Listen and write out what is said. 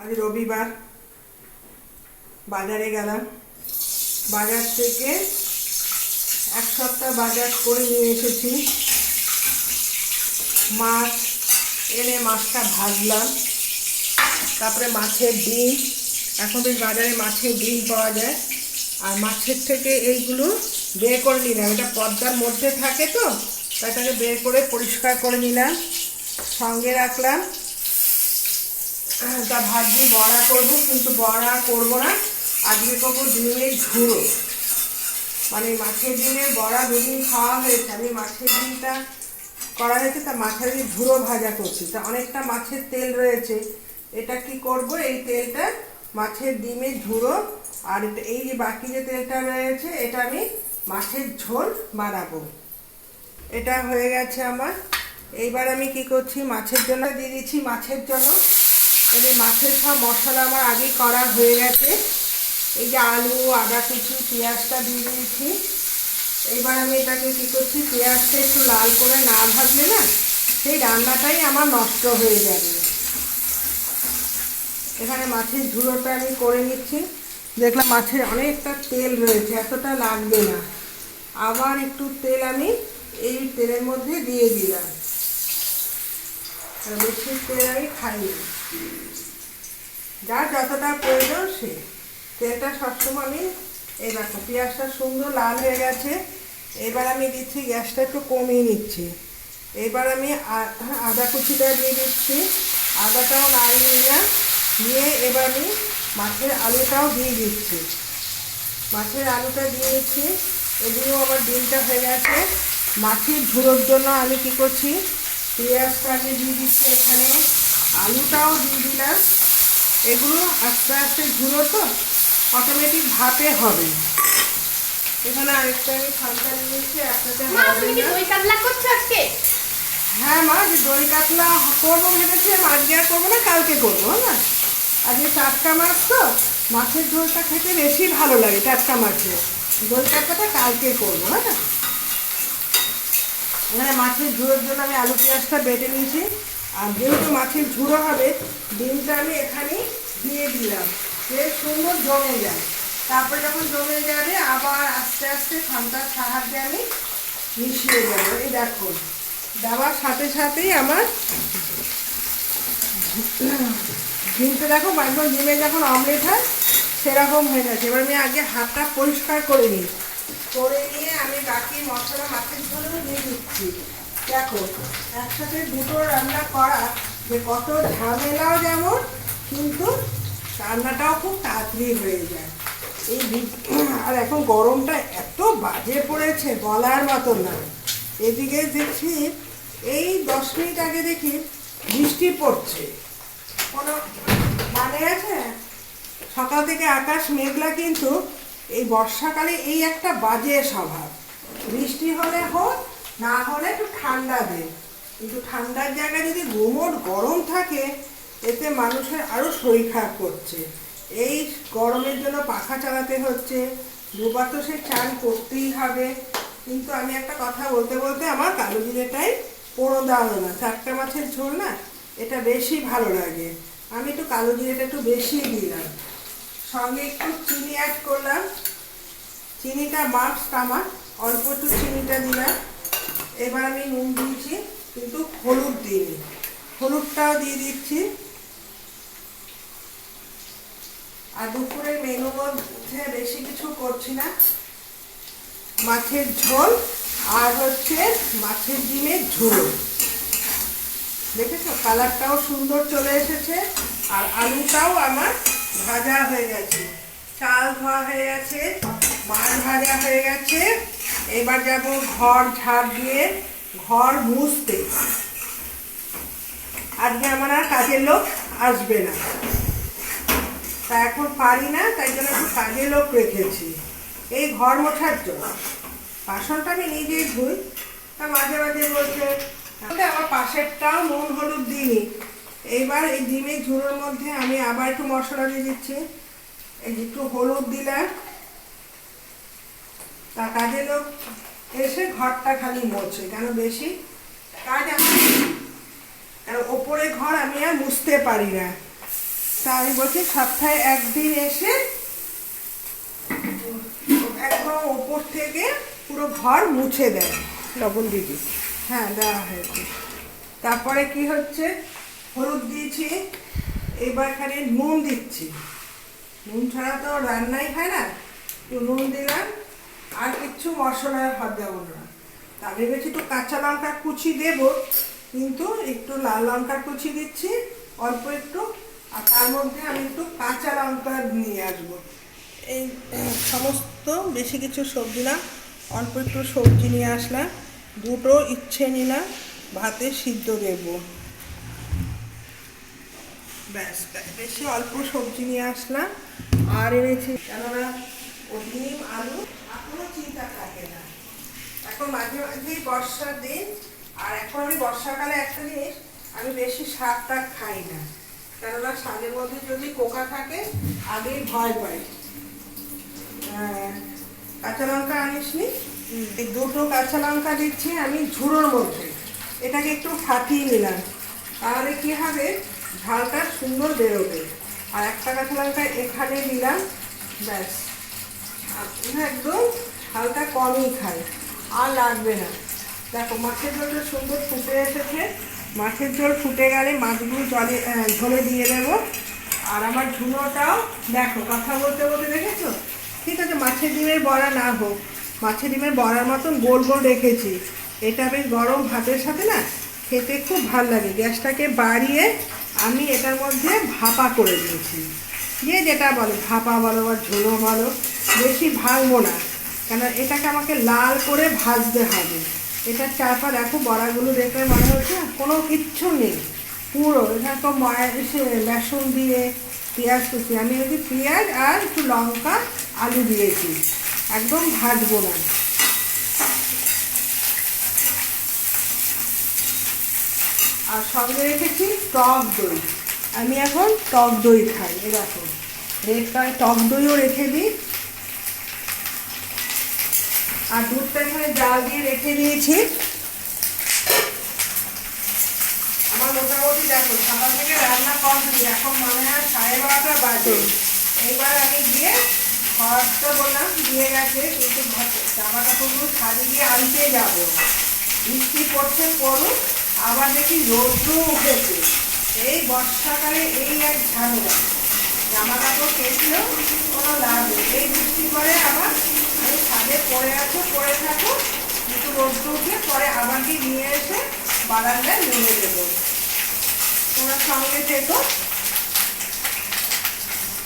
আজ রবিবার। বাজারে গেলাম। বাজার থেকে এক সপ্তাহ বাজার করে নিয়ে এসেছি। মাছ এনে মাছটা ভাজলাম। তারপরে মাছের ডিম। এখন বেশ বাজারে মাছের ডিম পাওয়া যায়। আর মাছের থেকে এইগুলো বের করে নিলাম। এটা পর্দার মধ্যে থাকে তো, তাই এটাকে বের করে পরিষ্কার করে নিলাম। সঙ্গে রাখলাম তা ভাবছি বড়া করব, কিন্তু বড়া করব না। আজকে করব ডিমের ঝুড়ো মানে মাছের ডিমের বড়া দুদিন খাওয়া হয়েছে। আমি মাছের ডিমটা করা হয়েছে, তা মাছের ডিম ঝুড়ো ভাজা করছি। তা অনেকটা মাছের তেল রয়েছে। এটা কি করব? এই তেলটা মাছের ডিমের ঝুড়ো, আর এই যে বাকি যে তেলটা রয়েছে, এটা আমি মাছের ঝোল বানাবো। এটা হয়ে গেছে আমার। এইবার আমি কি করছি? মাছের জন্য দিয়ে দিচ্ছি মাছের জন্য এই মাছের সব মশলা আমার আগেই করা হয়ে গেছে। এই যে আলু, আদা কুচি, পেঁয়াজটা দিয়ে দিয়েছি। এবার আমি এটাকে কী করছি, পেঁয়াজটা একটু লাল করে না ভাজলে না, সেই রান্নাটাই আমার নষ্ট হয়ে যাবে। এখানে মাছের ঝুড়োটা আমি করে নিচ্ছি। দেখলাম মাছের অনেকটা তেল রয়েছে, এতটা লাগবে না। আবার একটু তেল আমি এই তেলের মধ্যে দিয়ে দিলাম। বেশি তেল আমি খাইনি যার যতটা প্রয়োজন সে। তেলটা সবসময় আমি দেখো, পেঁয়াজটা সুন্দর লাল হয়ে গেছে। এবার আমি দিচ্ছি গ্যাসটা একটু কমিয়ে নিচ্ছি। এবার আমি আদা কুচিটা দিয়ে দিচ্ছি। আদাটাও নাড়িয়ে নিলাম নিয়ে এবার আমি মাছের আলুটাও দিয়ে দিচ্ছি। মাছের আলুটা দিয়ে দিচ্ছি। এদিকেও আমার ডিমটা হয়ে গেছে। মাছের ঝুড়োর জন্য আমি কি করছি পেঁয়াজটাকে দিয়ে দিচ্ছি এখানে আলুটাও দিয়ে দিলাম। এগুলো আস্তে আস্তে ঝুড়ো তো অটোমেটিক ভাপে হবে। এখানে আরেকটা আমি খালটা নিয়েছি না দই কাতলা করছ আজকে? হ্যাঁ মা যে দই কাতলা করব ভেবেছিলাম আজকে আর করব না কালকে করব না আজকে টাটকা মাছ তো মাছের ঝোলটা খেতে বেশি ভালো লাগে টাটকা মাছের। দই কাতলাটা কালকে করব হ্যাঁ এখানে মাছের ঝুড়োর জন্য আমি আলু পেঁয়াজটা বেটে নিয়েছি। আর যেহেতু মাছের ঝুড়ো হবে, ডিমটা আমি এখানে দিয়ে দিলাম। বেশ সুন্দর জমে যায়। তারপরে যখন জমে যাবে, আবার আস্তে আস্তে ঠান্ডার সাহায্যে আমি মিশিয়ে দেবো। এই দেখো, দেওয়ার সাথে সাথেই আমার ডিমটা দেখো একদম ডিমে যখন অমলেট হয়, সেরকম হয়ে গেছে। এবার আমি আগে হাতটা পরিষ্কার করে নিই। করে নিয়ে আমি বাকি মশলা মাছের ঝোলেও দিয়ে দিচ্ছি দেখো, একসাথে দুটো রান্না করা যে কত ঝামেলাও যেমন, কিন্তু রান্নাটাও খুব তাড়াতাড়ি হয়ে যায়। এই আর এখন গরমটা এত বাজে পড়েছে বলার মতো না। এদিকে দেখছি এই দশ মিনিট আগে দেখি বৃষ্টি পড়ছে। কোনো মানে আছে? সকাল থেকে আকাশ মেঘলা কিন্তু এই বর্ষাকালে এই একটা বাজে স্বভাব। বৃষ্টি হলে হোক, না হলে একটু ঠান্ডা দেয় কিন্তু ঠান্ডার জায়গায় যদি গুমোট গরম থাকে, এতে মানুষের আরও শরীর খারাপ করছে। এই গরমের জন্য পাখা চালাতে হচ্ছে, দুবার তো সে চান করতেই হবে। কিন্তু আমি একটা কথা বলতে বলতে আমার কালো জিরেটাই পোড়ো দেওয়া না। চারটা মাছের ঝোল না, এটা বেশি ভালো লাগে। আমি একটু কালো জিরেটা একটু বেশি দিলাম। সঙ্গে একটু চিনি অ্যাড করলাম। চিনিটা মাস্ট আমার, অল্প একটু চিনিটা দিলাম। এবার আমি নুন দিয়েছি, কিন্তু হলুদ দিইনি। হলুদটাও দিয়ে দিচ্ছি। আর দুপুরের মেনুর মধ্যে বেশি কিছু করছি না। মাছের ঝোল আর হচ্ছে মাছের ডিমের ঝোল। দেখেছ? কালারটাও সুন্দর চলে এসেছে। আর আলুটাও আমার ভাজা হয়ে গেছে। চাল ধোয়া হয়ে গেছে, মাছ ভাজা হয়ে গেছে। এবার যাব ঘর ঝাড় দিয়ে ঘর মুছতে। আজকে আমার আর কাজের লোক আসবে না। তা এখন পারি না, তাই জন্য একটু কাজের লোক রেখেছি। এই ঘর মোছার জন্য। বাসনটা আমি নিজেই ধুই। তা মাঝে মাঝে বলছে "তাহলে আমার পাশেরটাও নুন হলুদ দিইনি। এইবার এই ডিমের ঝুড়োর মধ্যে আমি আবার একটু মশলা দিয়ে দিচ্ছি। এই একটু হলুদ দিলাম। তা কাজের লোক এসে ঘরটা খালি মোছে কেন বেশি? কাজ আমার কারণ ওপরে ঘর আমি আর মুছতে পারি না। তা আমি বলছি সপ্তাহে একদিন এসে একদম ওপর থেকে পুরো ঘর মুছে দেয়। লবণ দিদি হ্যাঁ দেওয়া হয়েছে। তারপরে কি হচ্ছে? হলুদ দিয়েছি, এবার এখানে নুন দিচ্ছি। নুন ছাড়া তো রান্নাই হয় না। একটু নুন দিলাম, আর কিচ্ছু মশলা হাত দেবো না। তা ভেবেছি একটু কাঁচা লঙ্কা কুচি দেবো, কিন্তু একটু লাল লঙ্কা কুচি দিচ্ছি, অল্প একটু, আর তার মধ্যে আমি একটু কাঁচা লঙ্কা নিয়ে আসব। এই সমস্ত বেশি কিছু সবজি না, অল্প একটু সবজি নিয়ে আসলাম। দুটো ইচ্ছে নিলাম, ভাতে সিদ্ধ দেবো। ব্যাস বেশি অল্প সবজি নিয়ে আসলাম আর এনেছি কেননা ডিম আলু। এখনও চিন্তা থাকে না। এখন মাঝে মাঝেই বর্ষার দিন আর এখন আমি বর্ষাকালে একটা জিনিস আমি বেশি শাক টাক খাই না। কেননা শাকের মধ্যে যদি পোকা থাকে আগেই ভয় পাই। আহ, কাঁচা লঙ্কা আনিসনি? দুটো কাঁচা লঙ্কা দিচ্ছি আমি ঝুড়োর মধ্যে। এটাকে একটু ফাটিয়ে নিলাম। তাহলে কি হবে? ঝালটা সুন্দর বেরোবে। আর একটা কাঁচা লঙ্কা এখানে দিলাম ব্যাস। একদম হালকা কমই খায় আর লাগবে না। দেখো, মাছের ঝোলটা সুন্দর ফুটে এসেছে। মাছের ঝোল ফুটে গেলে মাছগুলো জলে ঝোলে দিয়ে দেবো। আর আমার ঝুনোটাও দেখো, কথা বলতে বলতে দেখেছ? ঠিক আছে, মাছের ডিমের বড়া না হোক, মাছের ডিমের বড়ার মতন গোল গোল রেখেছি। এটা বেশ গরম ভাতের সাথে না খেতে খুব ভালো লাগে। গ্যাসটাকে বাড়িয়ে আমি এটার মধ্যে ভাপা করে দিয়েছি। যে যেটা বলে, ভাপা বলো বা ঝোলো বলো, বেশি ভাঙবো না। কেন, এটাকে আমাকে লাল করে ভাজতে হবে। এটা চাপা দেখো, বড়াগুলো দেখে মনে হচ্ছে কোনো কিচ্ছু নেই। পুরো এটা তো সে বেসন দিয়ে পেঁয়াজ কুচি। আমি হচ্ছে পেঁয়াজ আর একটু লঙ্কা, আলু দিয়েছি, একদম ভাজবো না। আর সঙ্গে রেখেছি টক দই। আমি এখন টক দই খাই এরকম রেড কালার টক দইও রেখে দিই। আর দুধটা এখানে জাল দিয়ে রেখে দিয়েছি। আমার মোটামুটি দেখো, সকাল থেকে রান্না কমপ্লিট এখন মনে হয় সাড়ে বারোটা বাজে। এইবার আমি গিয়ে ঘরটা বললাম, দিয়ে গেছে কিন্তু জামা কাপড়গুলো ছাড়ি গিয়ে আনতে যাব। বৃষ্টি পড়ছে, পড়ুক। আবার দেখি রৌদ্র উঠেছে। এই বর্ষাকালে এই এক ঝামেলা। জামা কাপড় কেটলেও কোনো লাভ নেই। এই বৃষ্টি করে আবার এই ছাদে পড়ে আছে, পড়ে থাকো কিন্তু রোদ্র উঠে পরে আমাকে নিয়ে এসে বারান্দায় নিয়ে দেবো তোমার সঙ্গে থেকো।